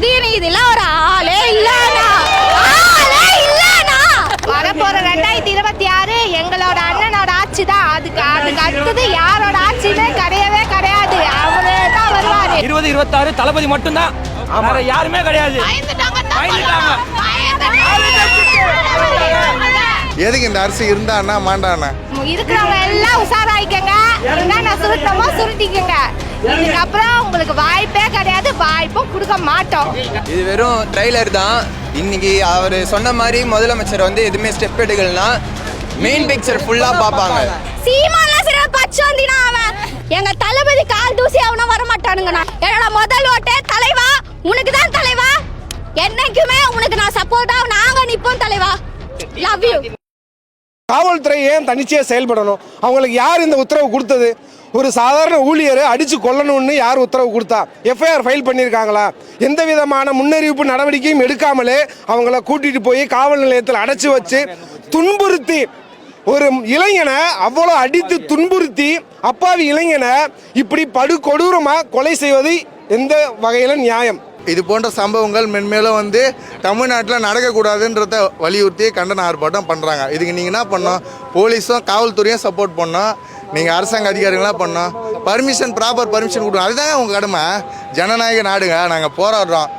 உதயநிதியில ஒரு ஆளே இல்லனா? ஆளே இல்லனா? வரப்போற ரெண்டாயிரத்தி இருபத்தி ஆறு எங்களோட அண்ணனோட ஆட்சி தான். அதுக்கு அதுக்கு அடுத்தது யாரோட ஆட்சியுமே கிடையவே கிடையாது. அவரே தான் வருவாரு. இருபது இருபத்தாறு தளபதி மட்டும்தான். வேற யாருமே கிடையாது. எதுக்கு இந்த அரசு இருந்தான்னா மாண்டானா? இருக்கிறவங்க எல்லாம் உஷாராயிக்கங்க. என்னென்ன சுருட்டமோ சுருட்டிக்கங்க. இதுக்கப்புறம் உங்களுக்கு வாய்ப்பே கிடையாது. வாய்ப்பும் கொடுக்க மாட்டோம். இது வெறும் ட்ரைலர் தான். இன்னைக்கு அவர் சொன்ன மாதிரி முதலமைச்சர் வந்து எதுவுமே ஸ்டெப் எடுக்கலனா மெயின் பிக்சர் ஃபுல்லாக பார்ப்பாங்க. சீமால சிற பச்சோந்தினா அவன். எங்க தளபதி கால் தூசி அவன வர மாட்டானுங்கண்ணா என்னோட முதல் ஓட்டே தலைவா உனக்கு தான் தலைவா? என்னைக்குமே உனக்கு நான் சப்போர்ட்டா நாங்க நிப்போம் தலைவா. லவ் யூ காவல்துறை ஏன் தனிச்சையாக செயல்படணும்? அவங்களுக்கு யார் இந்த உத்தரவு கொடுத்தது? ஒரு சாதாரண ஊழியரை அடித்து கொல்லணும்னு யார் உத்தரவு கொடுத்தா? எஃப்ஐஆர் ஃபைல் பண்ணியிருக்காங்களா எந்த விதமான முன்னறிவிப்பு நடவடிக்கையும் எடுக்காமலே அவங்கள கூட்டிகிட்டு போய் காவல் நிலையத்தில் அடைச்சி வச்சு துன்புறுத்தி ஒரு இளைஞனை அவ்வளோ அடித்து துன்புறுத்தி அப்பாவி இளைஞனை இப்படி படுகொடூரமாக கொலை செய்வது எந்த வகையில் நியாயம். இது போன்ற சம்பவங்கள் மென்மேலும் வந்து தமிழ்நாட்டில் நடக்கக்கூடாதுன்றத வலியுறுத்தி கண்டன ஆர்ப்பாட்டம் பண்ணுறாங்க இதுக்கு நீங்கள் என்ன பண்ணோம் போலீஸும் காவல்துறையும் சப்போர்ட் பண்ணோம் நீங்கள் அரசாங்க அதிகாரிகளாம் பண்ணோம் பர்மிஷன் ப்ராப்பர் பர்மிஷன் கொடுக்கணும் அதுதாங்க உங்கள் கடமை. ஜனநாயக நாடுங்க. நாங்கள் போராடுறோம்.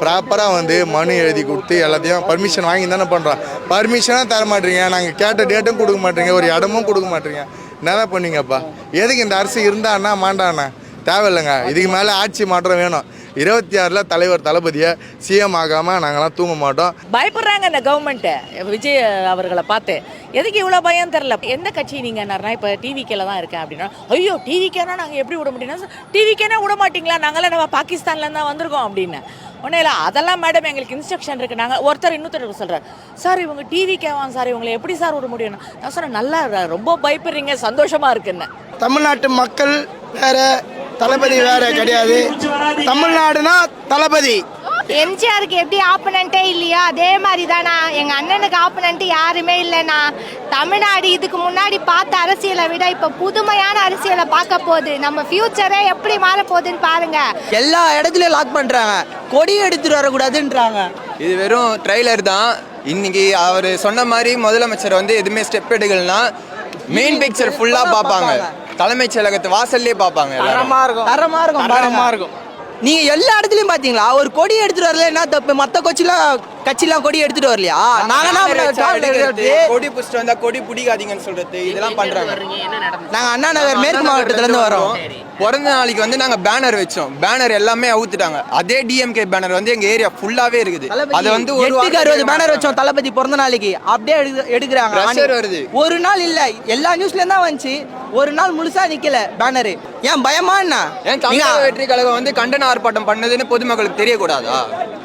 ப்ராப்பராக வந்து மனு எழுதி கொடுத்து எல்லாத்தையும் பர்மிஷன் வாங்கி தானே பண்ணுறோம் பர்மிஷனாக தர மாட்டீங்க. நாங்கள் கேட்ட டேட்டும் கொடுக்க மாட்டீங்க. ஒரு இடமும் கொடுக்க மாட்டீங்க. என்ன பண்ணீங்கப்பா? எதுக்கு இந்த அரசு இருந்தான்னா மாண்டாண்ணா தேவையில்லைங்க. இதுக்கு மேலே ஆட்சி மாற்றம் வேணும். இருபத்தி ஆறில் தலைவர் தளபதியை சிஎம் ஆகாமல் நாங்களாம் தூங்க மாட்டோம். பயப்படுறாங்க இந்த கவர்மெண்ட்டு விஜய் அவர்களை பார்த்து எதுக்கு இவ்வளோ பயம் தெரில எந்த கட்சி நீங்கள் இப்போ டிவிக்கேல தான் இருக்கேன் அப்படின்னா ஐயோ டிவிக்கேனா நாங்கள் எப்படி விட முடியும்னா டிவிக்கேனா விட மாட்டீங்களா? நாங்களாம் நம்ம பாகிஸ்தான்லேருந்து தான் வந்திருக்கோம் அப்படின்னு. ஒன்றும் இல்லை அதெல்லாம் மேடம் எங்களுக்கு இன்ஸ்ட்ரக்ஷன் இருக்குது நாங்கள் ஒருத்தர் இன்னொருத்தர் சொல்கிறார் சார் இவங்க டிவி கேவான் சார். இவங்களை எப்படி சார் விட முடியும் நான் சொன்னேன் நல்லா ரொம்ப பயப்படுறீங்க சந்தோஷமாக இருக்குன்னு. தமிழ்நாட்டு மக்கள் வேற தளபதி வேற கிடையாது. தமிழ்நாடுனா தளபதி. எம்ஜிஆருக்கு எப்படி ஆப்பனண்ட்டே இல்லையோ? அதே மாதிரி தானா எங்க அண்ணனுக்கு ஆப்பனண்ட் யாருமே இல்லைண்ணா. தமிழ்நாடு இதுக்கு முன்னாடி பார்த்த அரசியலை விட இப்ப புதுமையான அரசியலை பார்க்க போகுது. நம்ம ஃபியூச்சரே எப்படி மாற போகுதுன்னு பாருங்க. எல்லா இடத்துலயும் லாக் பண்றாங்க. கொடி எடுத்துட்டு வரக்கூடாதுன்றாங்க. இது வெறும் ட்ரைலர் தான். இன்னைக்கு அவர் சொன்ன மாதிரி முதலமைச்சர் வந்து எதுவுமே ஸ்டெப் எடுக்கலனா மெயின் பிக்சர் ஃபுல்லாக பார்ப்பாங்க. தலைமைச் செயலகத்து வாசல்லே பார்ப்பாங்க எல்லாரும். இருக்கும். தரமா இருக்கும் தரமா இருக்கும். நீங்க எல்லா இடத்துலயும் பாத்தீங்களா ஒரு கொடி எடுத்துட்டு வரல என்ன தப்பு. மத்த கொச்சிலாம் கட்சிலாம் கொடி எடுத்துட்டு வரலையா? நாங்க கொடி புடிச்சிட்டு வந்தா கொடி பிடிக்காதீங்கன்னு சொல்றது. இதெல்லாம் பண்றாங்க. நாங்க அண்ணா நகர் மேற்கு மாவட்டத்துல இருந்து வரோம். பிறந்த நாளைக்கு வந்து நாங்க பேனர் வச்சோம். பேனர் எல்லாமே அவுத்துட்டாங்க. அதே டிஎம்கே பேனர் வந்து எங்க ஏரியா ஃபுல்லாவே இருக்குது. அது வந்து ஒரு அறுபது பேனர் வச்சோம் தளபதி பிறந்த நாளைக்கு. அப்படியே எடுக்க- எடுக்கிறாங்க வருது. ஒரு நாள் இல்ல எல்லா நியூஸ்ல தான் வந்துச்சு. ஒரு நாள் முழுசா நிக்கல பேனரு ஏன் பயமா என்ன? ஏன் தமிழக வெற்றி கழகம் வந்து கண்டன ஆர்ப்பாட்டம் பண்ணதுன்னு பொதுமக்களுக்கு தெரியக்கூடாதா?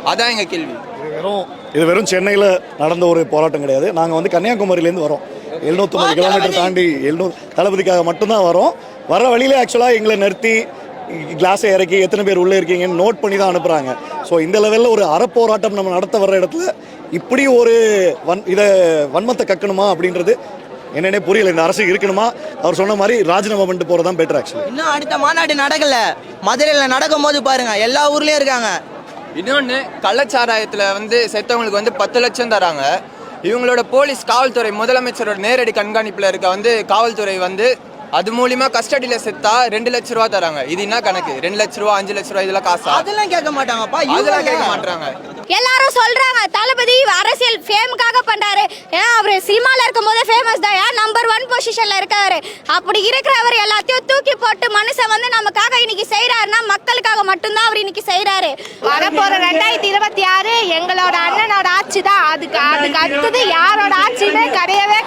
அதான் எங்க கேள்வி. வெறும் இது வெறும் சென்னையில் நடந்த ஒரு போராட்டம் கிடையாது. நாங்கள் வந்து கன்னியாகுமரியிலேருந்து வரோம். எழுநூற்றம்பது கிலோமீட்டர் தாண்டி எழுநூறு தளபதிக்காக மட்டும்தான் வரோம். வர வழியில ஆக்சுவலாக எங்களை நிறுத்தி கிளாஸை இறக்கி எத்தனை பேர் உள்ளே இருக்கீங்கன்னு நோட் பண்ணி தான் அனுப்புகிறாங்க ஸோ இந்த லெவலில் ஒரு அறப்போராட்டம் நம்ம நடத்த வர்ற இடத்துல இப்படி ஒரு வன் இதை வன்மத்தை கக்கணுமா அப்படின்றது என்னன்னே புரியல. இந்த அரசு இருக்கணுமா? அவர் சொன்ன மாதிரி ராஜினாமா பண்ணிட்டு போகிறது தான் பெட்டர் ஆக்சுவலி இன்னும் அடுத்த மாநாடு நடக்கல. மதுரையில நடக்கும் போது பாருங்க எல்லா ஊர்லயும் இருக்காங்க. இன்னொன்று கள்ளச்சாராயத்தில் வந்து செத்தவங்களுக்கு வந்து பத்து லட்சம் தராங்க. இவங்களோட போலீஸ் காவல்துறை முதலமைச்சரோட நேரடி கண்காணிப்பில் இருக்க வந்து காவல்துறை வந்து அது மூலியமா கஸ்டடியில் செத்தா ரெண்டு லட்ச ரூபா தராங்க. இது என்ன கணக்கு? ரெண்டு லட்ச ரூபா அஞ்சு லட்ச ரூபா இதெல்லாம் காசா? அதெல்லாம் கேட்க மாட்டாங்கப்பா. அதெல்லாம் கேட்க மாட்டாங்க எல்லாரும் சொல்றாங்க. தளபதி அரசியல் ஃபேமுக்காக பண்றாரு. ஏன்னா அவர் சினிமால இருக்கும் போதே ஃபேமஸ் தான். நம்பர் ஒன் பொசிஷன்ல இருக்காரு அப்படி இருக்கிறவர் எல்லாத்தையும் தூக்கி போட்டு மனுஷன் வந்து நமக்காக இன்னைக்கு செய்யறாருன்னா மக்களுக்காக மட்டும்தான் அவர் இன்னைக்கு செய்யறாரு வரப்போற ரெண்டாயிரத்தி இருபத்தி ஆறு எங்களோட அண்ணனோட ஆட்சி தான் அதுக்கு அதுக்கு அடுத்தது யாரோட ஆட்சியுமே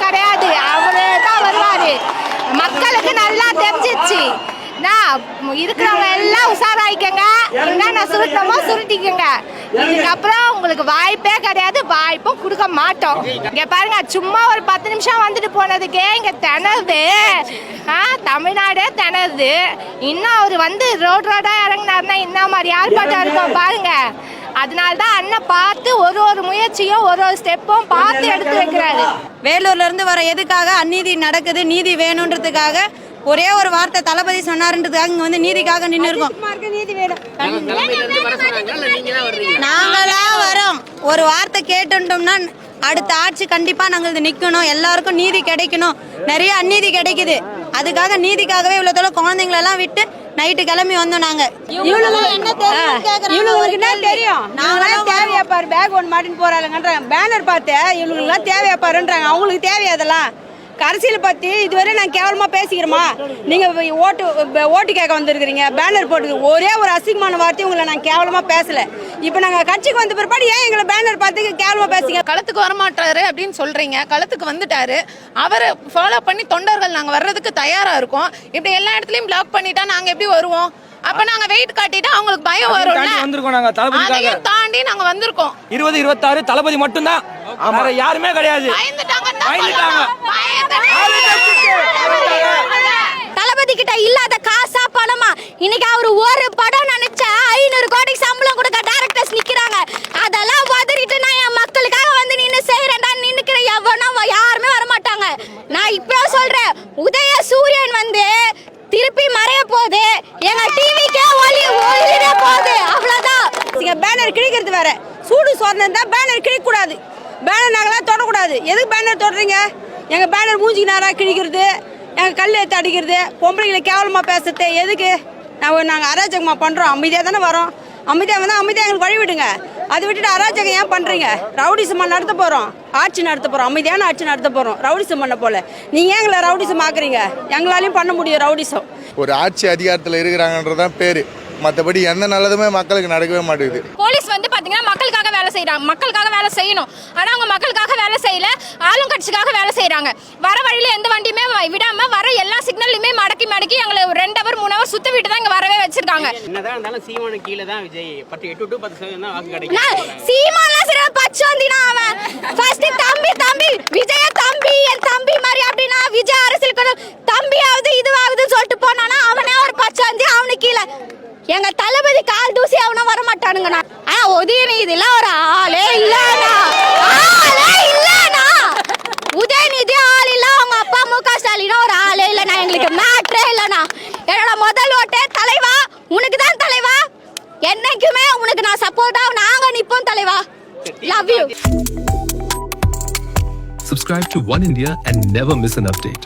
கிடையாது அவரே தான் வருவாரு மக்களுக்கு நல்லா தெரிஞ்சிச்சு நான் இருக்கிறவங்க எல்லாம் உஷாராயிக்கங்க. என்னென்ன சுருட்டமோ சுருட்டிக்கங்க. இதுக்கப்புறம் உங்களுக்கு வாய்ப்பே கிடையாது வாய்ப்பும் கொடுக்க மாட்டோம். இங்க பாருங்க சும்மா ஒரு பத்து நிமிஷம் வந்துட்டு போனதுக்கே இங்க திணறுது. ஆ தமிழ்நாடே திணறுது. இன்னும் அவர் வந்து ரோட் ரோடா இறங்கினாருன்னா என்ன மாதிரி ஆர்ப்பாட்டம் இருக்கும் பாருங்க. அதனாலதான் அண்ணன் பார்த்து ஒரு ஒரு முயற்சியும் ஒரு ஒரு ஸ்டெப்பும் பார்த்து எடுத்து வைக்கிறாரு. வேலூர்ல இருந்து வர எதுக்காக அநீதி நடக்குது நீதி வேணுன்றதுக்காக ஒரே ஒரு வார்த்தை தளபதி சொன்னாருன்றதுக்காக இங்க வந்து நீதிக்காக நின்று இருக்கோம் நீதி வேணும். ஒரு வார்த்தை கேட்டுட்டோம்னா அடுத்த ஆட்சி கண்டிப்பா நாங்கள் இது நிக்கணும். எல்லாருக்கும் நீதி கிடைக்கணும். நிறைய அநீதி கிடைக்குது. அதுக்காக நீதிக்காகவே இவ்வளவு தூரம் குழந்தைங்களெல்லாம் விட்டு நைட்டு கிளம்பி வந்தோம் நாங்க. தெரியும்? நாங்களாம் தேவையா பாரு? பேக் ஒன்று மாட்டின்னு போறாளுங்கன்றாங்க. பேனர் பார்த்து தேவையா பாருன்றாங்க. அவங்களுக்கு தேவையா அதெல்லாம்? அரசியல் பத்தி இதுவரை நான் கேவலமா பேசிக்கிறோமா நீங்க ஓட்டு ஓட்டு கேட்க வந்திருக்கிறீங்க. பேனர் போட்டு ஒரே ஒரு அசிங்கமான வார்த்தை உங்களை நான் கேவலமா பேசல. இப்போ நாங்க கட்சிக்கு வந்த பிற்பாடு ஏன் எங்களை பேனர் பார்த்து கேவலமா பேசுங்க களத்துக்கு வரமாட்டாரு அப்படின்னு சொல்றீங்க. களத்துக்கு வந்துட்டாரு. அவரை ஃபாலோ பண்ணி தொண்டர்கள் நாங்க வர்றதுக்கு தயாரா இருக்கோம். இப்படி எல்லா இடத்துலயும் பிளாக் பண்ணிட்டா நாங்க எப்படி வருவோம்? அப்ப நாங்க வெயிட் காட்டிட்டா அவங்களுக்கு பயம் தாண்டி வந்திருக்கோம் நாங்க அதையும் தாண்டி நாங்க வந்திருக்கோம். இருபது இருபத்தாறு தளபதி மட்டும்தான். யாருமே கிடையாது. தளபதி கிட்ட இல்லாத காசா பணமா? இன்னைக்கு அவர் ஒரு படம் நினைச்சா ஐநூறு கோடிக்கு சம்பளம் கொடுக்க டேரக்டர்ஸ் நிக்கிறாங்க. அதெல்லாம் உதறிட்டு நான் என் மக்களுக்காக வந்து நின்னு செய்யறேன்டா நின்னுக்கிற எவனும் யாருமே வர மாட்டாங்க நான் இப்போ சொல்றேன் உதய சூரியன் வந்து திருப்பி மறைய போகுது. எங்க டிவிக்கே ஒளி ஒளிர போகுது. அவ்வளவுதான். பேனர் கிழிக்கிறது வேற. சூடு தான் பேனர் கிழிக்கக்கூடாது. பேனர் நாங்களாம் தொடக்கூடாது. எதுக்கு பேனர் தொடறீங்க? எங்கள் பேனர் மூஞ்சிக்கு நேராக கிழிக்கிறது எங்கள் கல் எடுத்து அடிக்கிறது பொம்பளைங்களை கேவலமாக பேசுறது எதுக்கு? நாங்கள் நாங்கள் அராஜகமாக பண்ணுறோம் அமைதியாக தானே வரோம். அமைதியாக வந்தால் அமைதியாக எங்களுக்கு வழி விடுங்க. அதை விட்டுட்டு அராஜகம் ஏன் பண்ணுறீங்க ரவுடிசமாக நடத்த போகிறோம் ஆட்சி நடத்த போகிறோம் அமைதியான ஆட்சி நடத்த போகிறோம் ரவுடிசம் பண்ண போல. நீங்கள் எங்களை ரவுடிசம் ஆக்குறீங்க? எங்களாலையும் பண்ண முடியும் ரவுடிசம். ஒரு ஆட்சி அதிகாரத்தில் இருக்கிறாங்கன்றதான் பேர். மற்றபடி எந்த நல்லதுமே மக்களுக்கு நடக்கவே மாட்டேங்குது. போலீஸ் வந்து பாத்தீங்கன்னா மக்களுக்காக வேலை செய்றாங்க. மக்களுக்காக வேலை செய்யணும். ஆனா அவங்க மக்களுக்காக வேலை செய்யல. ஆளும் கட்சிக்காக வேலை செய்றாங்க. வர வழியில எந்த வண்டியுமே வ- விடாம வர எல்லா சிக்னல்லையுமே மடக்கி மடக்கி எங்களை ரெண்டு ஹவர் மூணு ஹவர் சுத்த விட்டு தான் இங்க வரவே வச்சிருக்காங்க. என்னதான் இருந்தாலும் சீமானு கீழே தான் விஜய். பத்து எட்டு டு பத்து சதவீதம் தான் வாக்கு கிடைக்கும். சீமான்லாம் சரி பச்சோந்தினா அவன். ஃபர்ஸ்ட் தம்பி தம்பி விஜய தம்பி என் தம்பி மாதிரி அப்படின்னா விஜய் அரசியலுக்கு தம்பியாவது இதுவாகுதுன்னு சொல்லிட்டு போனானா அவனே ஒரு பச்சோந்தி அவனுக்கு கீழே. எங்க தளபதி கால் தூசி அவனும் வர மாட்டானுங்கண்ணா ஆனா உதயநிதிலாம் ஒரு ஆளே இல்லண்ணா. ஆளே இல்லண்ணா. உதயநிதி ஆள் இல்ல அவங்க அப்பா மு க ஸ்டாலினும் ஒரு ஆளே இல்லண்ணா. எங்களுக்கு மேட்ரே இல்லண்ணா. என்னோட முதல் ஓட்டே தலைவா உனக்கு தான் தலைவா? என்னைக்குமே உனக்கு நான் சப்போர்ட்டா நாங்க நிப்போம் தலைவா. Love you Subscribe to One India and never miss an update.